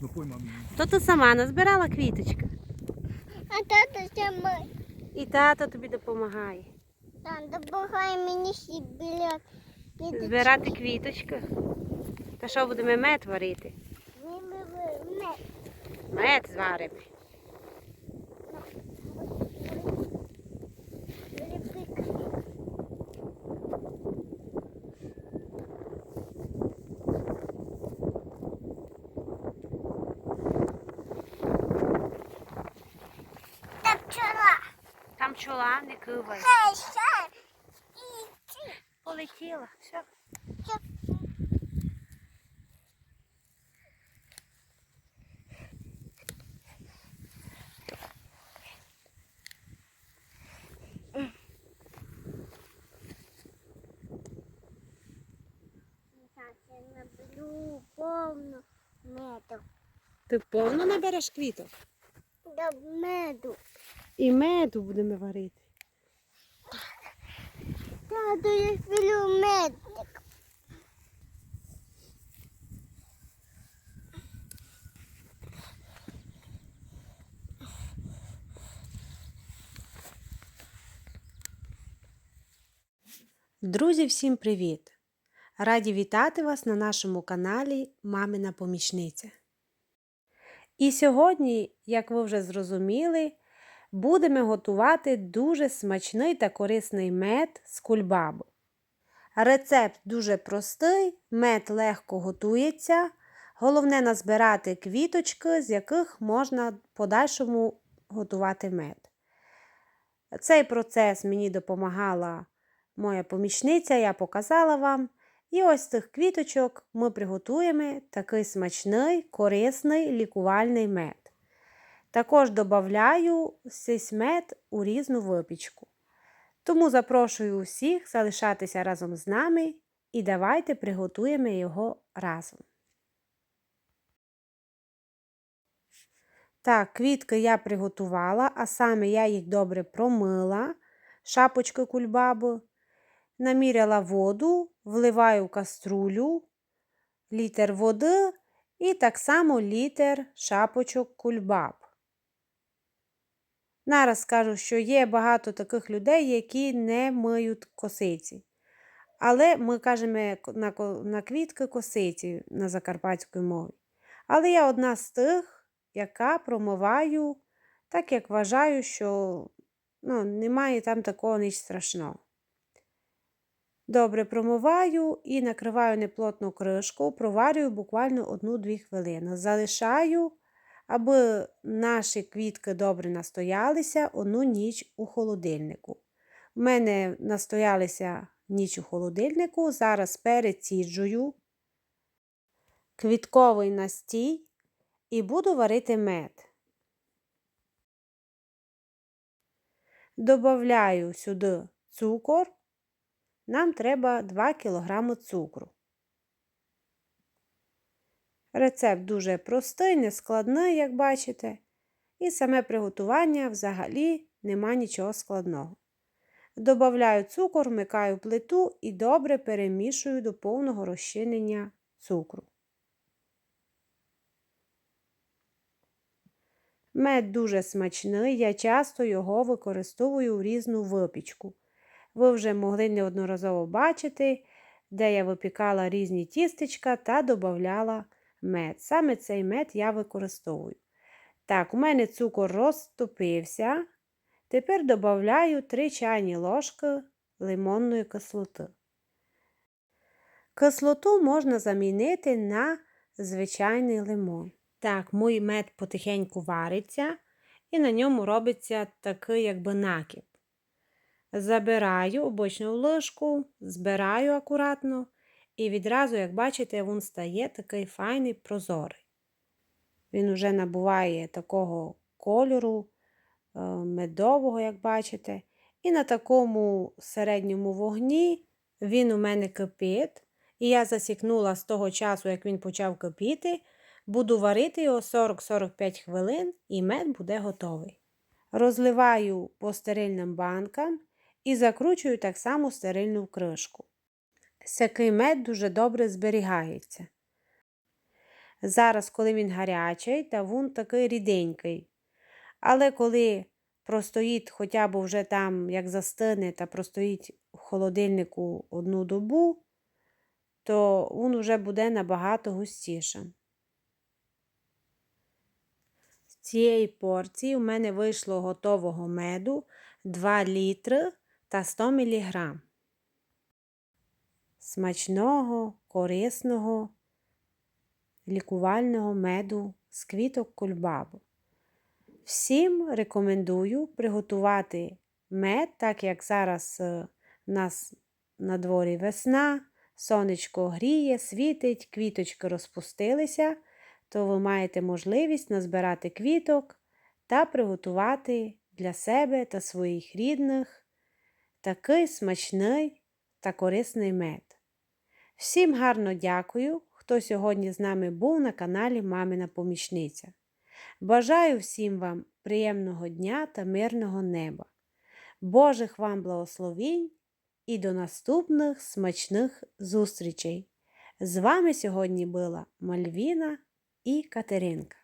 Ну пой мамі. То ти сама назбирала квіточка. А тато ще ми. І тато тобі допомагає. Там допомагає мені ще біля. Збирати квіточки. Та що будемо мед варити? Мед зваримо. Чола не ще. Полетіла. Все. Так, повну меду. Ти повно набереш квіток. До меду. І меду будемо варити. Тату, я люблю медик. Друзі, всім привіт! Раді вітати вас на нашому каналі Мамина Помічниця. І сьогодні, як ви вже зрозуміли, будемо готувати дуже смачний та корисний мед з кульбаби. Рецепт дуже простий, мед легко готується. Головне назбирати квіточки, з яких можна в подальшому готувати мед. Цей процес мені допомагала моя помічниця, я показала вам. І ось з цих квіточок ми приготуємо такий смачний, корисний лікувальний мед. Також додаю цей у різну випічку. Тому запрошую усіх залишатися разом з нами і давайте приготуємо його разом. Так, квітки я приготувала, а саме я їх добре промила, шапочки кульбаби. Наміряла воду, вливаю в каструлю, літр води і так само літр шапочок кульбаб. Нараз скажу, що є багато таких людей, які не миють косиці. Але ми кажемо на, на квітки косиці на закарпатській мові. Але я одна з тих, яка промиваю, так як вважаю, що ну, немає там такого ніч страшного. Добре промиваю і накриваю неплотну кришку, проварюю буквально 1-2 хвилини. Залишаю, аби наші квітки добре настоялися одну ніч у холодильнику. У мене настоялися ніч у холодильнику, зараз переціджую квітковий настій і буду варити мед. Добавляю сюди цукор нам треба 2 кг цукру. Рецепт дуже простий, нескладний, як бачите, і саме приготування взагалі нема нічого складного. Добавляю цукор, вмикаю плиту і добре перемішую до повного розчинення цукру. Мед дуже смачний, я часто його використовую в різну випічку. Ви вже могли неодноразово бачити, де я випікала різні тістечка та додавала мед. Саме цей мед я використовую. Так, у мене цукор розтопився. Тепер додаю 3 чайні ложки лимонної кислоти. Кислоту можна замінити на звичайний лимон. Так, мій мед потихеньку вариться, і на ньому робиться такий якби накіп. Забираю обочну ложку, збираю акуратно, і відразу, як бачите, він стає такий файний прозорий. Він вже набуває такого кольору е, медового, як бачите. І на такому середньому вогні він у мене кипить. І я засікнула з того часу, як він почав кипіти, буду варити його 40-45 хвилин, і мед буде готовий. Розливаю по стерильним банкам і закручую так само стерильну кришку. Сякий мед дуже добре зберігається. Зараз, коли він гарячий, та він такий ріденький. Але коли простоїть хоча б вже там, як застине, та простоїть в холодильнику одну добу, то він вже буде набагато густішим. З цієї порції у мене вийшло готового меду 2 літри та 100 мг. Смачного, корисного, лікувального меду з квіток кульбабу. Всім рекомендую приготувати мед, так як зараз е, в нас на дворі весна, сонечко гріє, світить, квіточки розпустилися, то ви маєте можливість назбирати квіток та приготувати для себе та своїх рідних такий смачний та корисний мед. Всім гарно дякую, хто сьогодні з нами був на каналі Мамина Помічниця. Бажаю всім вам приємного дня та мирного неба, Божих вам благословінь і до наступних смачних зустрічей. З вами сьогодні була Мальвіна і Катеринка.